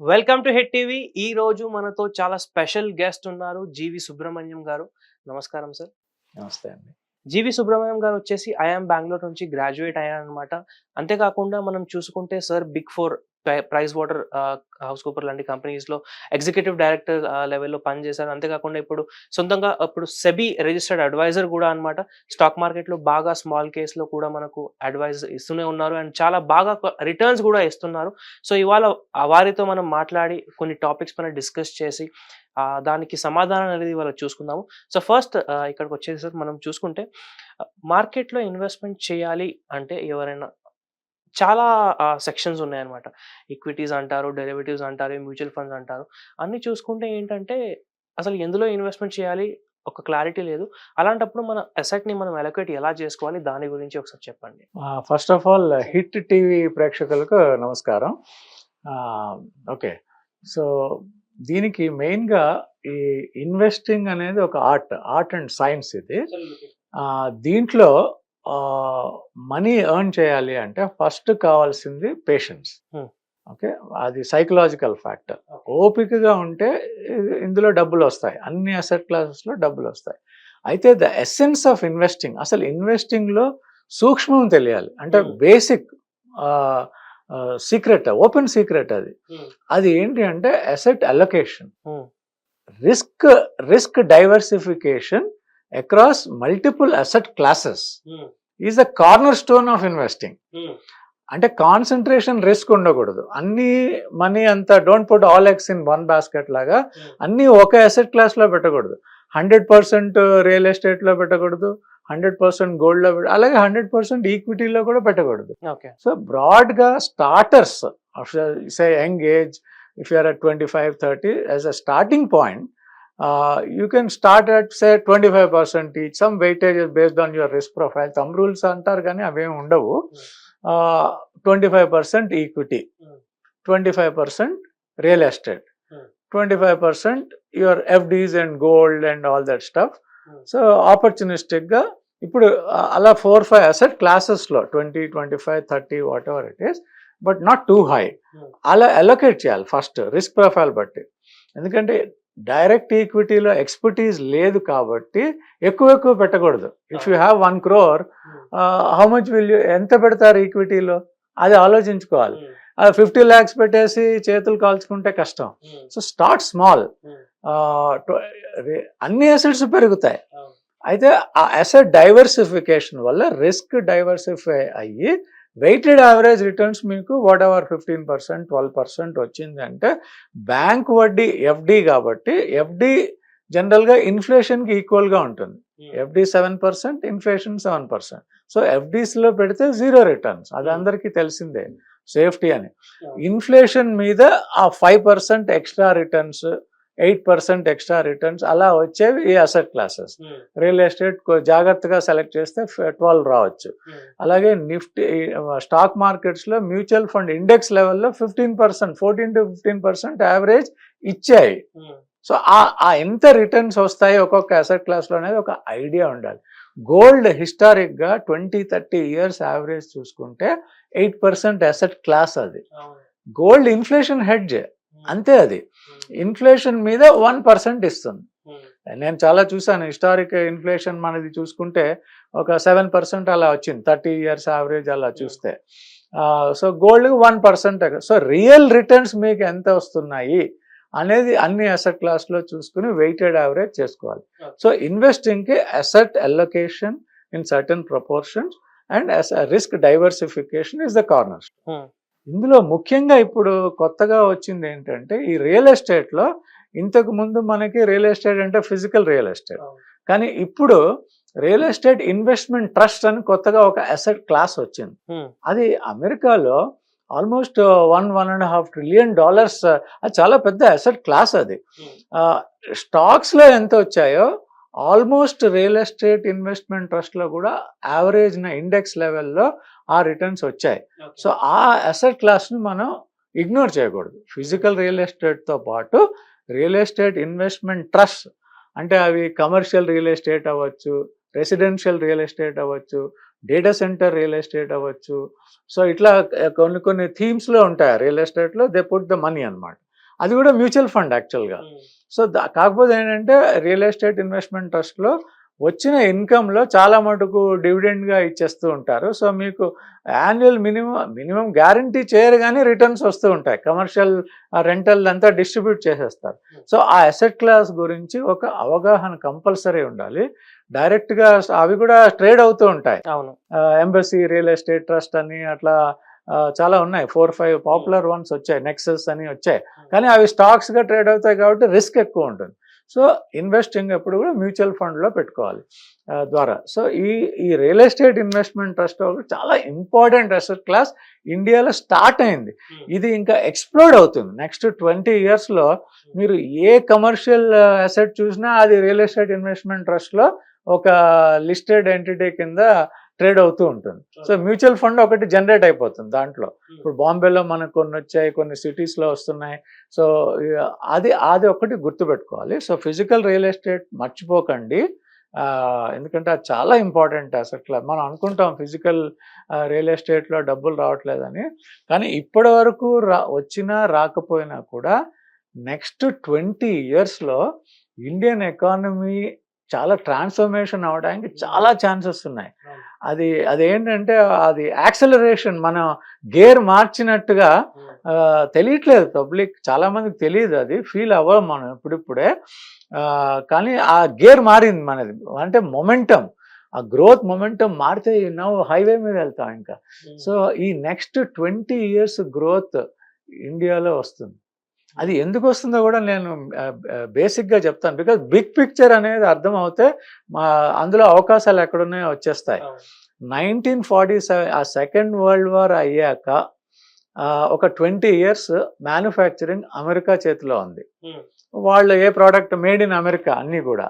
Welcome to head TV. ఈ రోజు మనతో చాలా స్పెషల్ గెస్ట్ ఉన్నారు జీవి సుబ్రహ్మణ్యం గారు. నమస్కారం సార్. నమస్తే అండి. జీవి సుబ్రహ్మణ్యం గారు వచ్చేసి ఐఎమ్ బెంగళూరు నుంచి గ్రాడ్యుయేట్ అయ్యారనమాట అంతేకాకుండా మనం చూసుకుంటే sir big four Price Waterhouse Cooper లాంటి కంపెనీస్లో ఎగ్జిక్యూటివ్ డైరెక్టర్ లెవెల్లో పనిచేశారు అంతేకాకుండా ఇప్పుడు సొంతంగా ఇప్పుడు సెబీ రిజిస్టర్డ్ అడ్వైజర్ కూడా అన్నమాట. స్టాక్ మార్కెట్లో బాగా స్మాల్ కేస్లో కూడా మనకు అడ్వైజ్ ఇస్తూనే ఉన్నారు. అండ్ చాలా బాగా రిటర్న్స్ కూడా ఇస్తున్నారు. సో ఇవాళ వారితో మనం మాట్లాడి కొన్ని టాపిక్స్ పైన డిస్కస్ చేసి దానికి సమాధానం అనేది ఇవాళ చూసుకుందాము. సో ఫస్ట్ ఇక్కడికి వచ్చేసరికి మనం చూసుకుంటే మార్కెట్లో ఇన్వెస్ట్మెంట్ చేయాలి అంటే ఎవరైనా చాలా సెక్షన్స్ ఉన్నాయన్నమాట. ఈక్విటీస్ అంటారు డెరివేటివ్స్ అంటారు మ్యూచువల్ ఫండ్స్ అంటారు. అన్ని చూసుకుంటే ఏంటంటే అసలు ఎందులో ఇన్వెస్ట్మెంట్ చేయాలి? ఒక క్లారిటీ లేదు. అలాంటప్పుడు మన అసెట్ని మనం ఎలొకేట్ ఎలా చేసుకోవాలి? దాని గురించి ఒకసారి చెప్పండి. First of all hit TV ప్రేక్షకులకు నమస్కారం. ఓకే. సో దీనికి మెయిన్గా ఈ ఇన్వెస్టింగ్ అనేది ఒక ఆర్ట్ ఆర్ట్ అండ్ సైన్స్ ఇది. దీంట్లో మనీ ఎర్న్ చేయాలి అంటే ఫస్ట్ కావాల్సింది పేషెన్స్. Hmm. ఓకే? అది సైకలాజికల్ ఫ్యాక్టర్. ఓపికగా ఉంటే ఇందులో డబ్బులు వస్తాయి. అన్ని అసెట్ క్లాసెస్లో డబ్బులు వస్తాయి. అయితే ద ఎసెన్స్ ఆఫ్ ఇన్వెస్టింగ్ అసలు ఇన్వెస్టింగ్లో సూక్ష్మం తెలియాలి. అంటే Hmm. Basic secret open secret అది. అది ఏంటి అంటే asset allocation. Hmm. Risk risk diversification across multiple asset classes is the cornerstone of investing అంటే కాన్సన్ట్రేషన్ రిస్క్ ఉండకూడదు. అన్ని మనీ అంతా don't put all eggs in one basket లాగా అన్ని ఒక అసెట్ క్లాస్లో పెట్టకూడదు. హండ్రెడ్ పర్సెంట్ రియల్ ఎస్టేట్లో పెట్టకూడదు. హండ్రెడ్ పర్సెంట్ గోల్డ్లో పెట్ట అలాగే హండ్రెడ్ పర్సెంట్ ఈక్విటీలో కూడా పెట్టకూడదు. సో బ్రాడ్గా starters say young age if you're at twenty five thirty as a starting point you can start at say twenty five percent each some weightage based on your risk profile thumb rules అంటారు కానీ అవేమి ఉండవు twenty five percent equity. Twenty five percent real estate. Twenty five percent your FDs and gold and all that stuff. So ఆపర్చునిస్టిక్గా ఇప్పుడు ఆ, అలా four five asset క్లాసెస్లో twenty twenty five thirty whatever it is but not too high. అలా allocate చేయాలి first risk profile బట్టి ఎందుకంటే direct ఈక్విటీలో expertise లేదు కాబట్టి ఎక్కువ ఎక్కువ పెట్టకూడదు. If you have one crore how much will you ఎంత పెడతారు ఈక్విటీలో? అది ఆలోచించుకోవాలి. ఫిఫ్టీ ల్యాక్స్ పెట్టేసి చేతులు కాల్చుకుంటే కష్టం. సో స్టార్ట్ స్మాల్ అన్ని అసెట్స్ పెరుగుతాయి. అయితే ఆ అసెట్ డైవర్సిఫికేషన్ వల్ల రిస్క్ డైవర్సిఫై అయ్యి వెయిటెడ్ యావరేజ్ రిటర్న్స్ మీకు whatever fifteen percent twelve percent వచ్చింది అంటే బ్యాంక్ వడ్డీ ఎఫ్డి కాబట్టి ఎఫ్డి జనరల్గా ఇన్ఫ్లేషన్కి ఈక్వల్గా ఉంటుంది. FD seven percent inflation seven percent so ఎఫ్డీస్లో పెడితే జీరో రిటర్న్స్ అది Hmm. అందరికీ తెలిసిందే. సేఫ్టీ అని. ఇన్ఫ్లేషన్ మీద ఆ five percent extra returns eight percent extra returns అలా వచ్చేవి ఈ అసెట్ క్లాసెస్ రియల్ ఎస్టేట్ జాగ్రత్తగా సెలెక్ట్ చేస్తే ట్వెల్వ్ రావచ్చు. అలాగే నిఫ్టీ స్టాక్ మార్కెట్స్లో మ్యూచువల్ ఫండ్ ఇండెక్స్ లెవెల్లో fifteen percent fourteen to fifteen percent average ఇచ్చాయి. సో ఆ ఆ ఎంత రిటర్న్స్ వస్తాయి ఒక్కొక్క అసెట్ క్లాస్లో అనేది ఒక ఐడియా ఉండాలి. గోల్డ్ హిస్టారిక్గా ట్వంటీ థర్టీ ఇయర్స్ యావరేజ్ చూసుకుంటే ఎయిట్ పర్సెంట్ అసెట్ క్లాస్ అది. Gold inflation hedge. అంతే అది. ఇన్ఫ్లేషన్ మీద వన్ పర్సెంట్ ఇస్తుంది. నేను చాలా చూసాను హిస్టారిక్ ఇన్ఫ్లేషన్ మనది చూసుకుంటే ఒక సెవెన్ పర్సెంట్ అలా వచ్చింది. థర్టీ ఇయర్స్ యావరేజ్ అలా చూస్తే. So gold one percent. So real returns మీకు ఎంత వస్తున్నాయి అనేది అన్ని అసెట్ క్లాస్లో చూసుకుని వెయిటెడ్ యావరేజ్ చేసుకోవాలి. So ఇన్వెస్టింగ్కి asset allocation in certain proportions and risk diversification is the corner ఇందులో ముఖ్యంగా ఇప్పుడు కొత్తగా వచ్చింది ఏంటంటే ఈ రియల్ ఎస్టేట్లో ఇంతకు ముందు మనకి రియల్ ఎస్టేట్ అంటే ఫిజికల్ రియల్ ఎస్టేట్. కానీ ఇప్పుడు రియల్ ఎస్టేట్ ఇన్వెస్ట్మెంట్ ట్రస్ట్ అని కొత్తగా ఒక అసెట్ క్లాస్ వచ్చింది. అది అమెరికాలో almost one one and half trillion dollars అది చాలా పెద్ద అసెట్ క్లాస్ అది. స్టాక్స్లో ఎంత వచ్చాయో ఆల్మోస్ట్ రియల్ ఎస్టేట్ ఇన్వెస్ట్మెంట్ ట్రస్ట్లో కూడా యావరేజ్ ఇండెక్స్ లెవెల్లో ఆ రిటర్న్స్ వచ్చాయి. సో ఆ అసెట్ క్లాస్ని మనం ఇగ్నోర్ చేయకూడదు. ఫిజికల్ రియల్ ఎస్టేట్తో పాటు రియల్ ఎస్టేట్ ఇన్వెస్ట్మెంట్ ట్రస్ట్ అంటే అవి కమర్షియల్ రియల్ ఎస్టేట్ అవ్వచ్చు రెసిడెన్షియల్ రియల్ ఎస్టేట్ అవ్వచ్చు డేటా సెంటర్ రియల్ ఎస్టేట్ అవ్వచ్చు. సో ఇట్లా కొన్ని కొన్ని థీమ్స్లో ఉంటాయి. రియల్ ఎస్టేట్లో దే పుట్ ద మనీ అనమాట అది కూడా మ్యూచువల్ ఫండ్ యాక్చువల్గా సో దా- కాకపోతే ఏంటంటే రియల్ ఎస్టేట్ ఇన్వెస్ట్మెంట్ ట్రస్ట్లో వచ్చిన ఇన్కంలో చాలా మటుకు డివిడెండ్గా ఇచ్చేస్తూ ఉంటారు. సో మీకు యాన్యువల్ మినిమం మినిమం గ్యారంటీ చేయరు కానీ రిటర్న్స్ వస్తూ ఉంటాయి. కమర్షియల్ రెంటల్ అంతా డిస్ట్రిబ్యూట్ చేసేస్తారు. సో ఆ అసెట్ క్లాస్ గురించి ఒక అవగాహన కంపల్సరీ ఉండాలి. డైరెక్ట్గా అవి కూడా ట్రేడ్ అవుతూ ఉంటాయి. అవును. ఎంబసీ రియల్ ఎస్టేట్ ట్రస్ట్ అని అట్లా చాలా ఉన్నాయి. ఫోర్ ఫైవ్ పాపులర్ వన్స్ వచ్చాయి. నెక్సెస్ అని వచ్చాయి. కానీ అవి స్టాక్స్గా ట్రేడ్ అవుతాయి కాబట్టి రిస్క్ ఎక్కువ ఉంటుంది. సో ఇన్వెస్టింగ్ ఎప్పుడు కూడా మ్యూచువల్ ఫండ్లో పెట్టుకోవాలి ద్వారా. సో ఈ ఈ రియల్ ఎస్టేట్ ఇన్వెస్ట్మెంట్ ట్రస్ట్ చాలా ఇంపార్టెంట్ అసెట్ క్లాస్ ఇండియాలో స్టార్ట్ అయింది. ఇది ఇంకా ఎక్స్ప్లోర్డ్ అవుతుంది. నెక్స్ట్ ట్వంటీ ఇయర్స్లో మీరు ఏ కమర్షియల్ అసెట్ చూసినా అది రియల్ ఎస్టేట్ ఇన్వెస్ట్మెంట్ ట్రస్ట్లో ఒక లిస్టెడ్ ఎంటిటీ కింద ట్రేడ్ అవుతూ ఉంటుంది. సో మ్యూచువల్ ఫండ్ ఒకటి జనరేట్ అయిపోతుంది దాంట్లో. ఇప్పుడు బాంబేలో మనకు కొన్ని వచ్చాయి కొన్ని సిటీస్లో వస్తున్నాయి. సో అది అది ఒకటి గుర్తుపెట్టుకోవాలి. సో ఫిజికల్ రియల్ ఎస్టేట్ మర్చిపోకండి. ఎందుకంటే అది చాలా ఇంపార్టెంట్ అసలు. మనం అనుకుంటాం ఫిజికల్ రియల్ ఎస్టేట్లో డబ్బులు రావట్లేదని. కానీ ఇప్పటి వరకు రా వచ్చినా రాకపోయినా కూడా నెక్స్ట్ ట్వంటీ ఇయర్స్లో ఇండియన్ ఎకానమీ చాలా ట్రాన్స్ఫర్మేషన్ అవడానికి చాలా ఛాన్సెస్ ఉన్నాయి. అది అదేంటంటే అది యాక్సలరేషన్ మనం గేర్ మార్చినట్టుగా తెలియట్లేదు పబ్లిక్. చాలా మందికి తెలియదు అది ఫీల్ అవ్వం మనం ఇప్పుడిప్పుడే. కానీ ఆ గేర్ మారింది మనది. అంటే మొమెంటం. ఆ గ్రోత్ మొమెంటం మారితే నవ్వు హైవే మీద వెళ్తాం ఇంకా. సో ఈ నెక్స్ట్ ట్వంటీ ఇయర్స్ గ్రోత్ ఇండియాలో వస్తుంది. అది ఎందుకు వస్తుందో కూడా నేను బేసిక్గా చెప్తాను. బికాజ్ బిగ్ పిక్చర్ అనేది అర్థం అవుతే మా అందులో అవకాశాలు ఎక్కడున్నాయో వచ్చేస్తాయి. నైన్టీన్ ఫార్టీ సెవెన్ ఆ సెకండ్ వరల్డ్ వార్ అయ్యాక ఒక ట్వంటీ ఇయర్స్ మ్యానుఫ్యాక్చరింగ్ అమెరికా చేతిలో ఉంది. వాళ్ళు ఏ ప్రోడక్ట్ మేడ్ ఇన్ అమెరికా అన్నీ కూడా.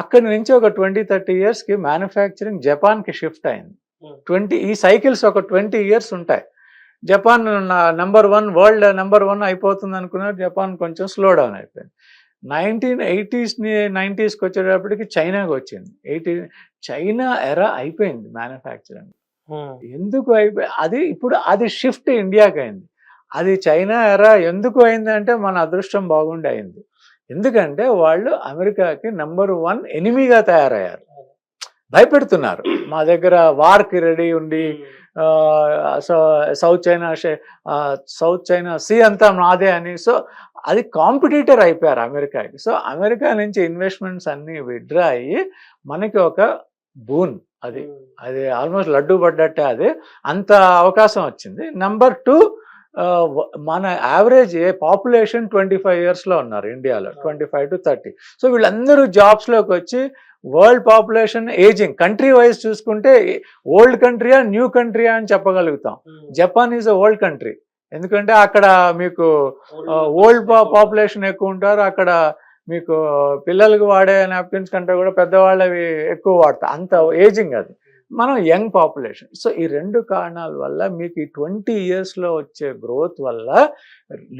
అక్కడి నుంచి ఒక ట్వంటీ థర్టీ ఇయర్స్కి మ్యానుఫ్యాక్చరింగ్ జపాన్కి షిఫ్ట్ అయింది. ట్వంటీ ఈ సైకిల్స్ ఒక ట్వంటీ ఇయర్స్ ఉంటాయి. Japan number one world number one అయిపోతుంది అనుకున్నారు. జపాన్ కొంచెం స్లో డౌన్ అయిపోయింది. నైన్టీన్ ఎయిటీస్ని నైంటీస్కి వచ్చేటప్పటికి చైనాకి వచ్చింది. ఎయిటీ చైనా ఎరా అయిపోయింది మ్యానుఫ్యాక్చరింగ్. ఎందుకు అయిపోయి అది ఇప్పుడు అది షిఫ్ట్ ఇండియాకి అయింది. అది చైనా ఎరా ఎందుకు అయింది అంటే మన అదృష్టం బాగుండి అయింది. ఎందుకంటే వాళ్ళు అమెరికాకి నెంబర్ వన్ ఎనిమిగా తయారయ్యారు. భయపెడుతున్నారు. మా దగ్గర వార్కి రెడీ ఉండి so south China south China sea అంతా నాదే అని సో అది కాంపిటీటర్ అయిపోయారు అమెరికాకి. సో అమెరికా నుంచి ఇన్వెస్ట్మెంట్స్ అన్నీ విత్డ్రా అయ్యి మనకి ఒక బూన్ అది. అది ఆల్మోస్ట్ లడ్డు పడ్డట్టే అది. అంత అవకాశం వచ్చింది. నెంబర్ టూ మన యావరేజ్ ఏ పాపులేషన్ ట్వంటీ ఫైవ్ ఇయర్స్లో ఉన్నారు ఇండియాలో. Twenty five to thirty. So వీళ్ళందరూ జాబ్స్లోకి వచ్చి world population ageing country wise చూసుకుంటే ఓల్డ్ కంట్రీయా న్యూ కంట్రీయా అని చెప్పగలుగుతాం. Japan is a old country. ఎందుకంటే అక్కడ మీకు ఓల్డ్ పాపులేషన్ ఎక్కువ ఉంటారు. అక్కడ మీకు పిల్లలకు వాడే నాప్కిన్స్ కంటే కూడా పెద్దవాళ్ళవి ఎక్కువ వాడతారు. అంత ఏజింగ్ అది. మనం యంగ్ పాపులేషన్. సో ఈ రెండు కారణాల వల్ల మీకు ఈ ట్వంటీ ఇయర్స్లో వచ్చే గ్రోత్ వల్ల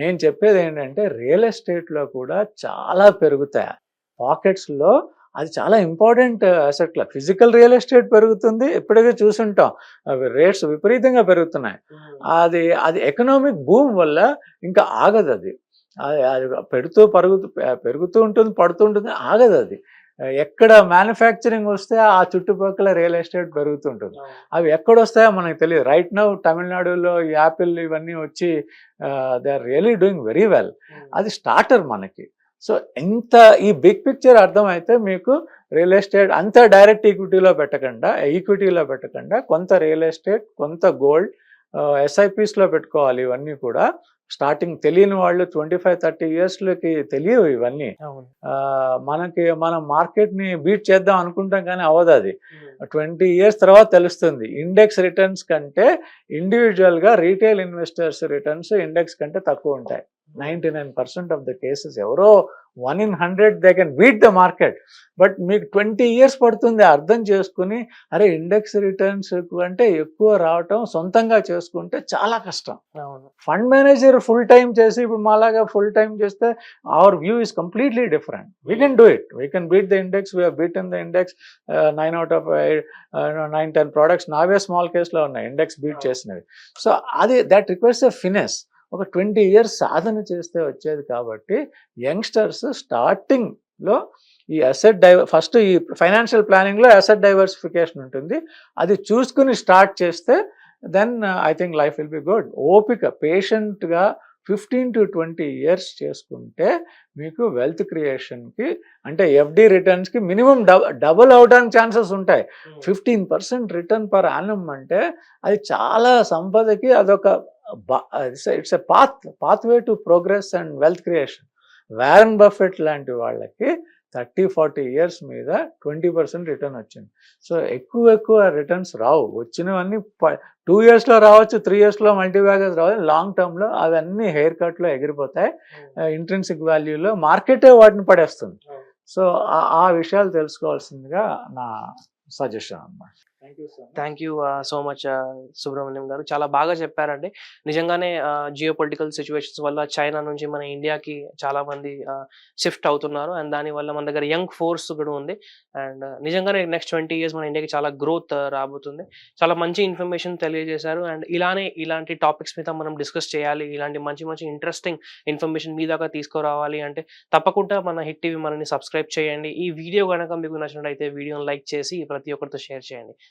నేను చెప్పేది ఏంటంటే రియల్ ఎస్టేట్లో కూడా చాలా పెరుగుతాయి. పాకెట్స్లో అది చాలా ఇంపార్టెంట్ అసెట్ల ఫిజికల్ రియల్ ఎస్టేట్ పెరుగుతుంది ఇప్పటికే చూసుంటాం. అవి రేట్స్ విపరీతంగా పెరుగుతున్నాయి. అది అది ఎకనామిక్ భూమ్ వల్ల ఇంకా ఆగదు అది. అది పెడుతూ పరుగుతూ పెరుగుతూ ఉంటుంది పడుతూ ఉంటుంది ఆగదు అది. ఎక్కడ మ్యానుఫ్యాక్చరింగ్ వస్తే ఆ చుట్టుపక్కల రియల్ ఎస్టేట్ పెరుగుతుంటుంది అవి ఎక్కడ వస్తాయో మనకు తెలియదు. రైట్ నౌ తమిళనాడులో యాపిల్ ఇవన్నీ వచ్చి they are really doing very well అది స్టార్టర్ మనకి. సో ఎంత ఈ బిగ్ పిక్చర్ అర్థమైతే మీకు రియల్ ఎస్టేట్ అంతా డైరెక్ట్ ఈక్విటీలో పెట్టకుండా ఈక్విటీలో పెట్టకుండా కొంత రియల్ ఎస్టేట్ కొంత గోల్డ్ ఎస్ఐపిస్లో పెట్టుకోవాలి ఇవన్నీ కూడా. స్టార్టింగ్ తెలియని వాళ్ళు ట్వంటీ ఫైవ్ థర్టీ ఇయర్స్లోకి తెలియవు ఇవన్నీ. మనకి మనం మార్కెట్ని బీట్ చేద్దాం అనుకుంటాం కానీ అవ్వదు అది. ట్వంటీ ఇయర్స్ తర్వాత తెలుస్తుంది. ఇండెక్స్ రిటర్న్స్ కంటే ఇండివిజువల్గా రీటైల్ ఇన్వెస్టర్స్ రిటర్న్స్ ఇండెక్స్ కంటే తక్కువ ఉంటాయి. Ninety nine percent of the cases ఎవరో one in hundred they can beat the market. But మీకు ట్వంటీ ఇయర్స్ పడుతుంది అర్థం చేసుకుని అరే ఇండెక్స్ రిటర్న్స్ అంటే ఎక్కువ రావటం సొంతంగా చేసుకుంటే చాలా కష్టం. ఫండ్ మేనేజర్ ఫుల్ టైం చేసి ఇప్పుడు మాలాగా ఫుల్ టైం చేస్తే our view is completely different we can do it we can beat the index we beat in the index nine out of nine ten products నావే small కేస్లో ఉన్నాయి. Index beat చేసినవి. So అది that request a finesse ఒక twenty years సాధన చేస్తే వచ్చేది కాబట్టి యంగ్స్టర్స్ స్టార్టింగ్లో ఈ అసెట్ డైవ ఫస్ట్ ఈ ఫైనాన్షియల్ ప్లానింగ్లో అసెట్ డైవర్సిఫికేషన్ ఉంటుంది. అది చూసుకుని స్టార్ట్ చేస్తే then I think life will be good. ఓపిక పేషెంట్గా ఫిఫ్టీన్ టు ట్వంటీ ఇయర్స్ చేసుకుంటే మీకు వెల్త్ క్రియేషన్కి అంటే ఎఫ్డి రిటర్న్స్కి మినిమం డబుల్ అవడానికి ఛాన్సెస్ ఉంటాయి. Fifteen percent return per annum అంటే అది చాలా సంపదకి అదొక it's a path pathway to progress and wealth creation Warren Buffett లాంటి వాళ్ళకి థర్టీ ఫార్టీ ఇయర్స్ మీద ట్వంటీ పర్సెంట్ రిటర్న్ వచ్చింది. సో ఎక్కువ ఎక్కువ రిటర్న్స్ రావు. వచ్చినవన్నీ టూ ఇయర్స్లో రావచ్చు త్రీ ఇయర్స్లో మల్టీబ్యాగర్స్ రావచ్చు లాంగ్ టర్మ్లో అవన్నీ హెయిర్ కట్లో ఎగిరిపోతాయి. ఇంట్రెన్సిక్ వాల్యూలో మార్కెటే వాటిని పడేస్తుంది. సో ఆ- ఆ విషయాలు తెలుసుకోవాల్సిందిగా నా సజెషన్ అన్నమాట. Thank you so much Subrahmanyam garu. చాలా బాగా చెప్పారండి. నిజంగానే జియో పొలిటికల్ సిచ్యువేషన్స్ వల్ల చైనా నుంచి మన ఇండియాకి చాలా మంది షిఫ్ట్ అవుతున్నారు. అండ్ దానివల్ల మన దగ్గర యంగ్ ఫోర్స్ కూడా ఉంది. అండ్ నిజంగానే నెక్స్ట్ ట్వంటీ ఇయర్స్ మన ఇండియాకి చాలా గ్రోత్ రాబోతుంది. చాలా మంచి ఇన్ఫర్మేషన్ తెలియజేశారు. అండ్ ఇలానే ఇలాంటి టాపిక్స్ మీద మనం డిస్కస్ చేయాలి. ఇలాంటి మంచి మంచి ఇంట్రెస్టింగ్ ఇన్ఫర్మేషన్ మీ దాకా తీసుకురావాలి అంటే తప్పకుండా మన హిట్ టీవీ మనని సబ్స్క్రైబ్ చేయండి. ఈ వీడియో కనుక మీకు నచ్చినట్లయితే వీడియోని లైక్ చేసి ప్రతి ఒక్కరితో షేర్ చేయండి.